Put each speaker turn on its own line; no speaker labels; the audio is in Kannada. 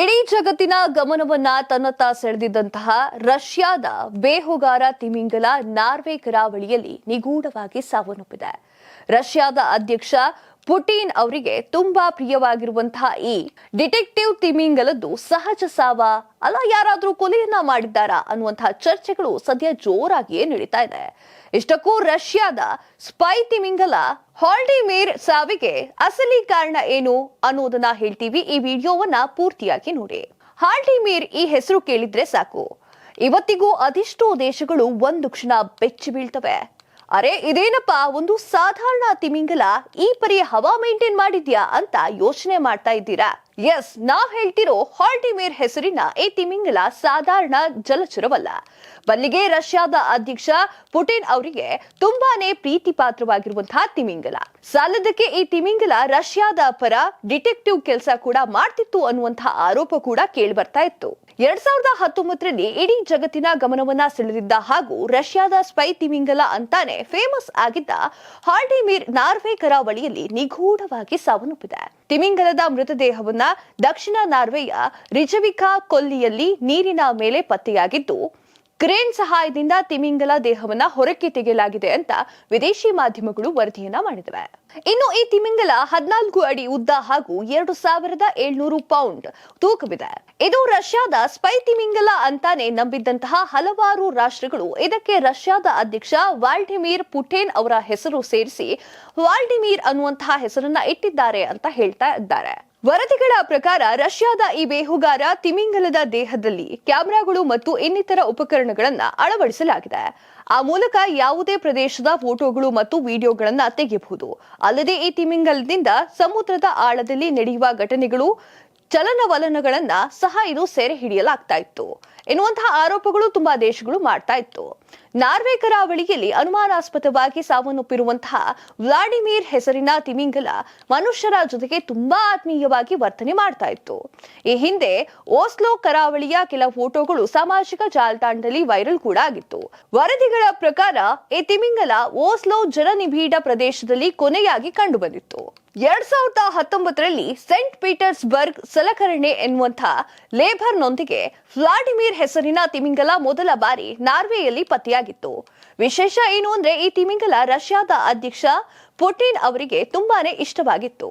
ಇಡೀ ಜಗತ್ತಿನ ಗಮನವನ್ನ ತನ್ನತ್ತ ಸೆಳೆದಿದ್ದಂತಹ ರಷ್ಯಾದ ಬೇಹುಗಾರ ತಿಮಿಂಗಲ ನಾರ್ವೆ ಕರಾವಳಿಯಲ್ಲಿ ನಿಗೂಢವಾಗಿ ಸಾವನ್ನಪ್ಪಿದೆ. ರಷ್ಯಾದ ಅಧ್ಯಕ್ಷ ಪುಟಿನ್ ಅವರಿಗೆ ತುಂಬಾ ಪ್ರಿಯವಾಗಿರುವಂತಹ ಈ ಡಿಟೆಕ್ಟಿವ್ ತಿಮಿಂಗಲದ್ದು ಸಹಜ ಸಾವ. ಅಲ್ಲ, ಯಾರಾದ್ರೂ ಕೊಲೆಯನ್ನ ಮಾಡಿದ್ದಾರಾ ಅನ್ನುವಂತಹ ಚರ್ಚೆಗಳು ಸದ್ಯ ಜೋರಾಗಿಯೇ ನಡೀತಾ ಇದೆ. ಇಷ್ಟಕ್ಕೂ ರಷ್ಯಾದ ಸ್ಪೈ ತಿಮಿಂಗಲ ಹಾಲ್ಡಿಮೇರ್ ಸಾವಿಗೆ ಅಸಲಿ ಕಾರಣ ಏನು ಅನ್ನೋದನ್ನ ಹೇಳ್ತೀವಿ ಈ ವಿಡಿಯೋವನ್ನ ಪೂರ್ತಿಯಾಗಿ ನೋಡಿ. ಹಾಲ್ಡಿಮೇರ್ ಈ ಹೆಸರು ಕೇಳಿದ್ರೆ ಸಾಕು. ಇವತ್ತಿಗೂ ಅದೆಷ್ಟೋ ದೇಶಗಳು ಒಂದು ಕ್ಷಣ ಬೆಚ್ಚಿ ಬೀಳ್ತವೆ. ಅರೆ, ಇದೇನಪ್ಪ, ಒಂದು ಸಾಧಾರಣ ತಿಮಿಂಗಲ ಈ ಪರಿ ಹವಾ ಮೇಂಟೈನ್ ಮಾಡಿದ್ಯಾ ಅಂತ ಯೋಚನೆ ಮಾಡ್ತಾ ಇದ್ದೀರಾ? ಎಸ್ ನಾವ್ ಹೇಳ್ತಿರೋ ಹಾಲ್ಟಿಮೇರ್ ಹೆಸರಿನ ಈ ತಿಮಿಂಗಲ ಸಾಧಾರಣ ಜಲಚರವಲ್ಲ. ಬಲ್ಲಿಗೆ ರಷ್ಯಾದ ಅಧ್ಯಕ್ಷ ಪುಟಿನ್ ಅವರಿಗೆ ತುಂಬಾನೇ ಪ್ರೀತಿ ಪಾತ್ರವಾಗಿರುವಂತಹ ತಿಮಿಂಗಲ. ಸಾಲದಕ್ಕೆ ಈ ತಿಮಿಂಗಲ ರಷ್ಯಾದ ಪರ ಡಿಟೆಕ್ಟಿವ್ ಕೆಲಸ ಕೂಡ ಮಾಡ್ತಿತ್ತು ಅನ್ನುವಂತಹ ಆರೋಪ ಕೂಡ ಕೇಳಿ ಬರ್ತಾ ಇತ್ತು. ಎರಡ್ ಸಾವಿರದ ಹತ್ತೊಂಬತ್ತರಲ್ಲಿ ಇಡೀ ಜಗತ್ತಿನ ಗಮನವನ್ನ ಸೆಳೆದಿದ್ದ ಹಾಗೂ ರಷ್ಯಾದ ಸ್ಪೈ ತಿಮಿಂಗಲ ಅಂತಾನೆ ಫೇಮಸ್ ಆಗಿದ್ದ ಹಾಲ್ಡಿಮೀರ್ ನಾರ್ವೆ ಕರಾವಳಿಯಲ್ಲಿ ನಿಗೂಢವಾಗಿ ಸಾವನ್ನಪ್ಪಿದೆ. ತಿಮಿಂಗಲದ ಮೃತದೇಹವನ್ನ ದಕ್ಷಿಣ ನಾರ್ವೆಯ ರಿಜವಿಕಾ ಕೊಲ್ಲಿಯಲ್ಲಿ ನೀರಿನ ಮೇಲೆ ಪತ್ತೆಯಾಗಿದ್ದು ಕ್ರೇನ್ ಸಹಾಯದಿಂದ ತಿಮಿಂಗಲ ದೇಹವನ್ನ ಹೊರಕ್ಕೆ ತೆಗೆಯಲಾಗಿದೆ ಅಂತ ವಿದೇಶಿ ಮಾಧ್ಯಮಗಳು ವರದಿಯನ್ನ ಮಾಡಿದವೆ. ಇನ್ನು ಈ ತಿಮಿಂಗಲ ಹದಿನಾಲ್ಕು ಅಡಿ ಉದ್ದ ಹಾಗೂ ಎರಡು ಸಾವಿರದ ಏಳ್ನೂರು ಪೌಂಡ್ ತೂಕವಿದೆ. ಇದು ರಷ್ಯಾದ ಸ್ಪೈ ತಿಮಿಂಗಲ ಅಂತಾನೆ ನಂಬಿದ್ದಂತಹ ಹಲವಾರು ರಾಷ್ಟ್ರಗಳು ಇದಕ್ಕೆ ರಷ್ಯಾದ ಅಧ್ಯಕ್ಷ ವಾಲ್ಡಿಮಿರ್ ಪುಟೇನ್ ಅವರ ಹೆಸರು ಸೇರಿಸಿ ವಾಲ್ಡಿಮಿರ್ ಅನ್ನುವಂತಹ ಹೆಸರನ್ನ ಇಟ್ಟಿದ್ದಾರೆ ಅಂತ ಹೇಳ್ತಾ ಇದ್ದಾರೆ. ವರದಿಗಳ ಪ್ರಕಾರ ರಷ್ಯಾದ ಈ ಬೇಹುಗಾರ ತಿಮಿಂಗಲದ ದೇಹದಲ್ಲಿ ಕ್ಯಾಮೆರಾಗಳು ಮತ್ತು ಇನ್ನಿತರ ಉಪಕರಣಗಳನ್ನು ಅಳವಡಿಸಲಾಗಿದೆ. ಆ ಮೂಲಕ ಯಾವುದೇ ಪ್ರದೇಶದ ಫೋಟೋಗಳು ಮತ್ತು ವಿಡಿಯೋಗಳನ್ನು ತೆಗೆಯಬಹುದು. ಅಲ್ಲದೆ ಈ ತಿಮಿಂಗಲದಿಂದ ಸಮುದ್ರದ ಆಳದಲ್ಲಿ ನಡೆಯುವ ಘಟನೆಗಳು, ಚಲನವಲನಗಳನ್ನ ಸಹ ಇದು ಸೆರೆ ಹಿಡಿಯಲಾಗ್ತಾ ಇತ್ತು. ಎನ್ನುವಂತಹ ಆರೋಪಗಳು ತುಂಬಾ ದೇಶಗಳು ಮಾಡ್ತಾ ಇತ್ತು. ನಾರ್ವೆ ಕರಾವಳಿಯಲ್ಲಿ ಅನುಮಾನಾಸ್ಪದವಾಗಿ ಸಾವನ್ನಪ್ಪಿರುವಂತಹ ವ್ಲಾಡಿಮಿರ್ ಹೆಸರಿನ ತಿಮಿಂಗಲ ಮನುಷ್ಯರ ಜೊತೆಗೆ ತುಂಬಾ ಆತ್ಮೀಯವಾಗಿ ವರ್ತನೆ ಮಾಡ್ತಾ ಇತ್ತು. ಈ ಹಿಂದೆ ಓಸ್ಲೋ ಕರಾವಳಿಯ ಕೆಲ ಫೋಟೋಗಳು ಸಾಮಾಜಿಕ ಜಾಲತಾಣದಲ್ಲಿ ವೈರಲ್ ಕೂಡ ಆಗಿತ್ತು. ವರದಿಗಳ ಪ್ರಕಾರ ಈ ತಿಮಿಂಗಲ ಓಸ್ಲೋ ಜನನಿಬಿಡ ಪ್ರದೇಶದಲ್ಲಿ ಕೊನೆಯಾಗಿ ಕಂಡುಬಂದಿತ್ತು. ಎರಡ್ ಸಾವಿರದ ಹತ್ತೊಂಬತ್ತರಲ್ಲಿ ಸೆಂಟ್ ಪೀಟರ್ಸ್ಬರ್ಗ್ ಸಲಕರಣೆ ಎನ್ನುವಂತಹ ಲೇಬರ್ನೊಂದಿಗೆ ವ್ಲಾಡಿಮಿರ್ ಹೆಸರಿನ ತಿಮಿಂಗಲ ಮೊದಲ ಬಾರಿ ನಾರ್ವೆಯಲ್ಲಿ ಪತ್ತೆಯಾಗಿತ್ತು. ವಿಶೇಷ ಏನು ಅಂದ್ರೆ ಈ ತಿಮಿಂಗಲ ರಷ್ಯಾದ ಅಧ್ಯಕ್ಷ ಪುಟಿನ್ ಅವರಿಗೆ ತುಂಬಾನೇ ಇಷ್ಟವಾಗಿತ್ತು.